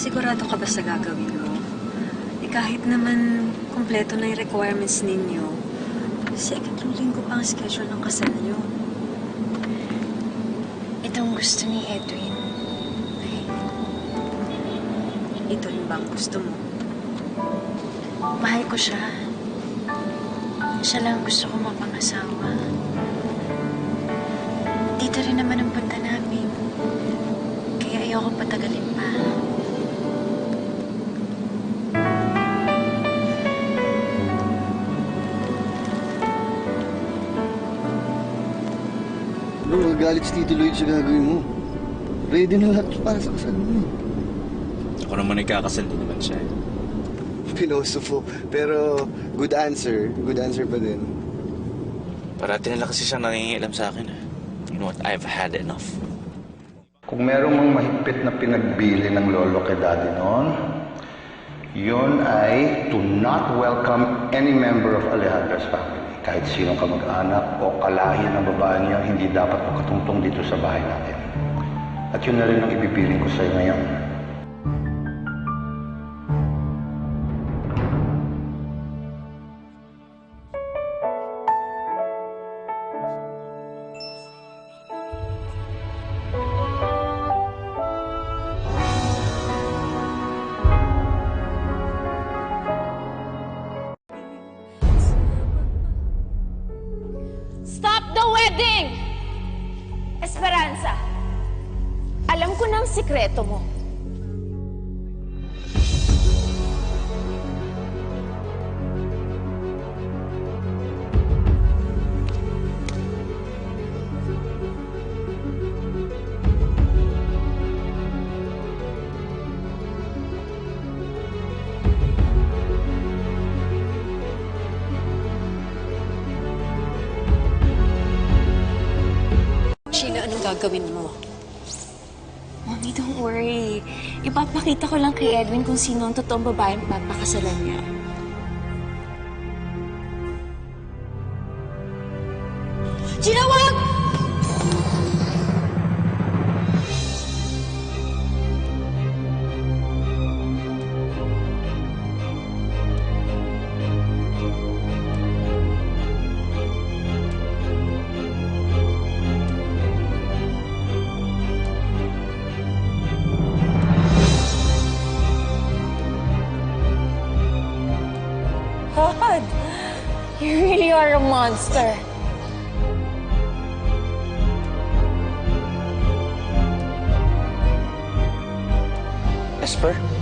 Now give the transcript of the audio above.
sigurado ka ba sa gagawin mo? Eh kahit naman kumpleto na yung requirements ninyo, second linggo pa ang schedule ng kasal niyo. Itong gusto ni Edwin. Ito rin ba ang gusto mo? Mahal ko siya. Siya lang gusto ko mapangasawa. Dito rin naman ang punta Bro, nagagalit si Tito Lloyd sa gagawin mo. Ready na lahat para sa kasal mo. Ako naman nagkakasal din naman siya. Philosopho. Pero good answer. Good answer pa din. Parati nila kasi siyang nangingialam sa akin. eh. You know what? I've had enough. Kung merong mang mahigpit na pinagbili ng lolo kay daddy noon, yun ay to not welcome any member of Alejandra's family. Kahit sino kamag-anak o kalahi ng babae niya, hindi dapat makatungtong dito sa bahay natin. At yun na rin ang ibibiling ko sa'yo ngayon. The wedding! Esperanza, alam ko na ang sikreto mo. Sheila, anong gagawin mo? Mommy, don't worry. Ipapakita ko lang kay Edwin kung sino ang totoong babaeng papakasalan niya. Gina, wag! God, you really are a monster. Esper?